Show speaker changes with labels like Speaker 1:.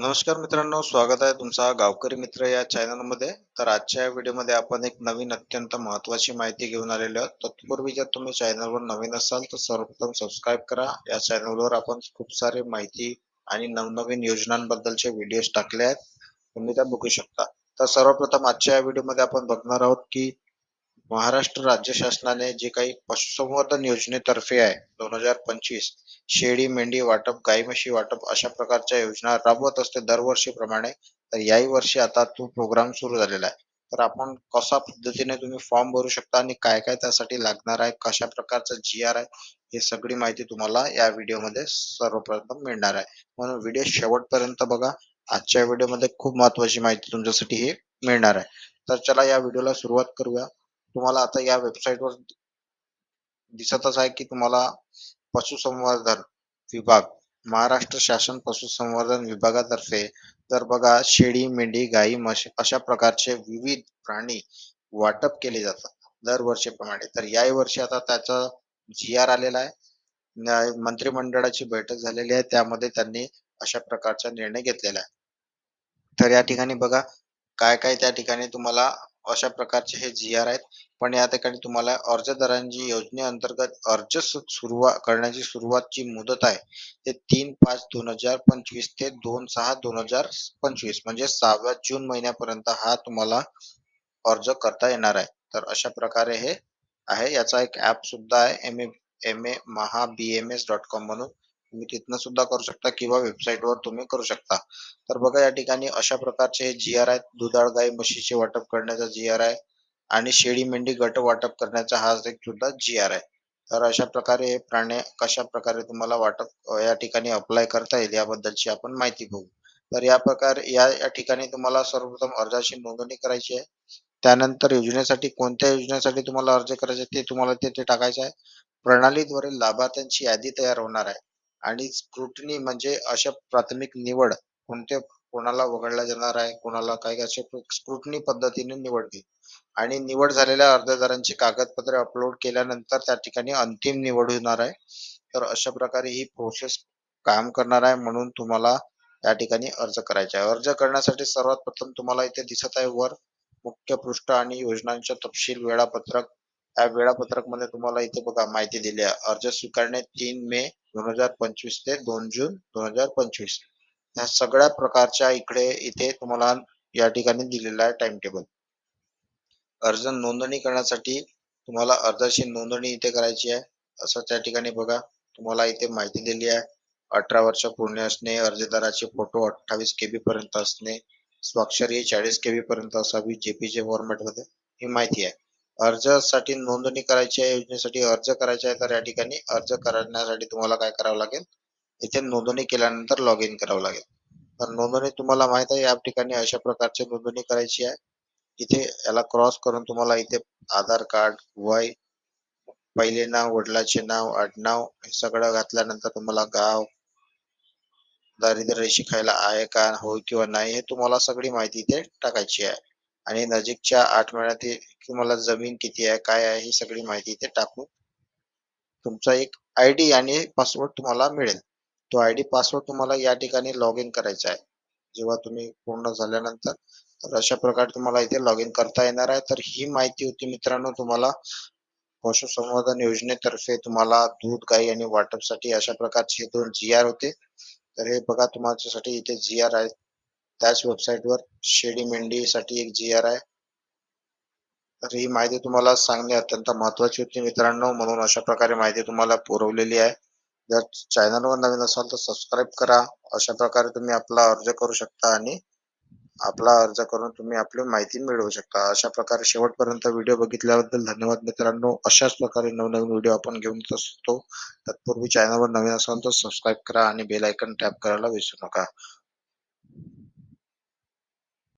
Speaker 1: नमस्कार मित्रांनो स्वागत आहे तुमचा गावकरी मित्र या चॅनलमध्ये तर आजच्या व्हिडिओमध्ये आपण एक नवीन अत्यंत महत्त्वाची माहिती घेऊन आलेलो आहोत. तत्पूर्वी जर तुम्ही चॅनलवर नवीन असाल तर सर्वप्रथम सबस्क्राईब करा. या चॅनलवर आपण खूप सारे माहिती आणि नवनवीन योजनांबद्दलचे व्हिडिओज टाकले आहेत. तुम्ही त्या बघू शकता. तर सर्वप्रथम आजच्या या व्हिडिओमध्ये आपण बघणार आहोत की महाराष्ट्र राज्य शासनाने जे काही पशुसंवर्धन योजनेतर्फे आहे दोन हजार पंचवीस शेळी मेंढी वाटप गाई म्हशी वाटप अशा प्रकारच्या योजना राबवत असते दरवर्षीप्रमाणे तर याही वर्षी आता तो प्रोग्राम सुरू झालेला आहे. तर आपण कशा पद्धतीने तुम्ही फॉर्म भरू शकता आणि काय काय त्यासाठी लागणार आहे कशा प्रकारचं जी आर आहे हे सगळी माहिती तुम्हाला या व्हिडिओमध्ये सर्वप्रथम मिळणार आहे. म्हणून व्हिडिओ शेवटपर्यंत बघा आजच्या व्हिडिओमध्ये खूप महत्वाची माहिती तुमच्यासाठी हे मिळणार आहे. तर चला या व्हिडिओला सुरुवात करूया. तुम्हाला आता या वेबसाईटवर दिसतच आहे की तुम्हाला पशुसंवर्धन विभाग महाराष्ट्र शासन पशुसंवर्धन विभागातर्फे तर बघा शेळी मेंढी गाई म्हशी अशा प्रकारचे विविध प्राणी वाटप केले जातात दरवर्षीप्रमाणे. तर याही वर्षी आता त्याचा जी आर आलेला आहे. मंत्रिमंडळाची बैठक झालेली आहे. त्यामध्ये त्यांनी अशा प्रकारचा निर्णय घेतलेला आहे. तर या ठिकाणी बघा काय काय त्या ठिकाणी तुम्हाला अशा प्रकारचे हे जी आर आहेत. पण या ठिकाणी तुम्हाला अर्जदारांची योजनेअंतर्गत अर्ज सुरुवात करण्याची सुरुवातची मुदत आहे. ते तीन पाच दोन हजार पंचवीस ते दोन सहा दोन हजार पंचवीस म्हणजे सहाव्या जून महिन्यापर्यंत हा तुम्हाला अर्ज करता येणार आहे. तर अशा प्रकारे हे आहे. याचा एक ऍप सुद्धा आहे. M A M A Maha B M S dot com म्हणून तुम्ही तिथनं सुद्धा करू शकता किंवा वेबसाईटवर तुम्ही करू शकता. तर बघा या ठिकाणी अशा प्रकारचे जी आर आहेत दुधाळ गाई म्हशीचे वाटप करण्याचा जी आर आहे आणि शेळी मेंढी गट वाटप करण्याचा हा एक सुद्धा जी आर आहे तर अशा प्रकारे हे प्राणी कशा प्रकारे तुम्हाला वाटप या ठिकाणी अप्लाय करता येईल याबद्दलची आपण माहिती बघू. तर या प्रकारे या या ठिकाणी तुम्हाला सर्वप्रथम अर्जाची नोंदणी करायची आहे. त्यानंतर योजनेसाठी कोणत्या योजनेसाठी तुम्हाला अर्ज करायचे ते तुम्हाला तिथे टाकायचं आहे. प्रणालीद्वारे लाभार्थ्यांची यादी तयार होणार आहे. आणि स्क्रुटनी म्हणजे अशा प्राथमिक निवड कोणत्या कोणाला वगळला जाणार आहे कोणाला काय असे स्क्रुटनी पद्धतीने निवड घेईल आणि निवड झालेल्या अर्जदारांची कागदपत्रे अपलोड केल्यानंतर त्या ठिकाणी अंतिम निवड होणार आहे. तर अशा प्रकारे ही प्रोसेस काम करणार आहे म्हणून तुम्हाला या ठिकाणी अर्ज करायचा आहे. अर्ज करण्यासाठी सर्वात प्रथम तुम्हाला इथे दिसत आहे वर मुख्य पृष्ठ आणि योजनांच्या तपशील वेळापत्रक या वेळापत्रकमध्ये तुम्हाला इथे बघा माहिती दिली आहे. अर्ज स्वीकारणे तीन मे दोन हजार पंचवीस ते दोन जून दोन हजार पंचवीस. या सगळ्या प्रकारच्या इकडे इथे तुम्हाला या ठिकाणी दिलेला आहे टाइम टेबल अर्ज नोंदणी करण्यासाठी तुम्हाला अर्जाची नोंदणी इथे करायची आहे. असं त्या ठिकाणी बघा तुम्हाला इथे माहिती दिली आहे. अठरा वर्ष पूर्ण असणे अर्जदाराचे फोटो अठ्ठावीस केबी पर्यंत असणे स्वाक्षरी चाळीस केबी पर्यंत असावी जेपीजे फॉर्मॅटमध्ये ही माहिती आहे. अर्जासाठी नोंदणी करायची आहे योजनेसाठी अर्ज करायचा आहे तर या ठिकाणी अर्ज करण्यासाठी तुम्हाला काय करावं लागेल? इथे नोंदणी केल्यानंतर लॉग इन करावं लागेल. तर नोंदणी तुम्हाला माहीत आहे या ठिकाणी अशा प्रकारची नोंदणी करायची आहे. इथे याला क्रॉस करून तुम्हाला इथे आधार कार्ड वय पहिले नाव वडिलाचे नाव आडनाव हे सगळं घातल्यानंतर तुम्हाला गाव दारिद्र्य रेषी खायला आहे का होय किंवा नाही हे तुम्हाला सगळी माहिती इथे टाकायची आहे. आणि नजीकच्या आठ महिन्यातील तुम्हाला जमीन किती आहे काय आहे ही सगळी माहिती इथे टाकून तुमचा एक आय डी आणि पासवर्ड तुम्हाला मिळेल. तो आय डी पासवर्ड तुम्हाला या ठिकाणी लॉग इन करायचा आहे. जेव्हा तुम्ही पूर्ण झाल्यानंतर तर अशा प्रकारे तुम्हाला इथे लॉग इन करता येणार आहे. तर ही माहिती होती मित्रांनो तुम्हाला पशुसंवर्धन योजनेतर्फे तुम्हाला दूध गाई आणि वाटपसाठी अशा प्रकारचे दोन जी आर होते. तर हे बघा तुमच्यासाठी इथे जी आर आहे. त्याच वेबसाईटवर शेळी मेंढीसाठी एक जी आर आहे. तर ही माहिती तुम्हाला सांगणे अत्यंत महत्वाची होती मित्रांनो. म्हणून अशा प्रकारे माहिती तुम्हाला पुरवलेली आहे. जर चॅनलवर नवीन असाल तर सबस्क्राईब करा. अशा प्रकारे तुम्ही आपला अर्ज करू शकता आणि आपला अर्ज करून तुम्ही आपली माहिती मिळवू शकता. अशा प्रकारे शेवटपर्यंत व्हिडिओ बघितल्याबद्दल धन्यवाद मित्रांनो. अशाच प्रकारे नवनवीन व्हिडिओ आपण घेऊन येत असतो. तत्पूर्वी चॅनलवर नवीन असाल तर सबस्क्राईब करा आणि बेल आयकन टॅप करायला विसरू नका.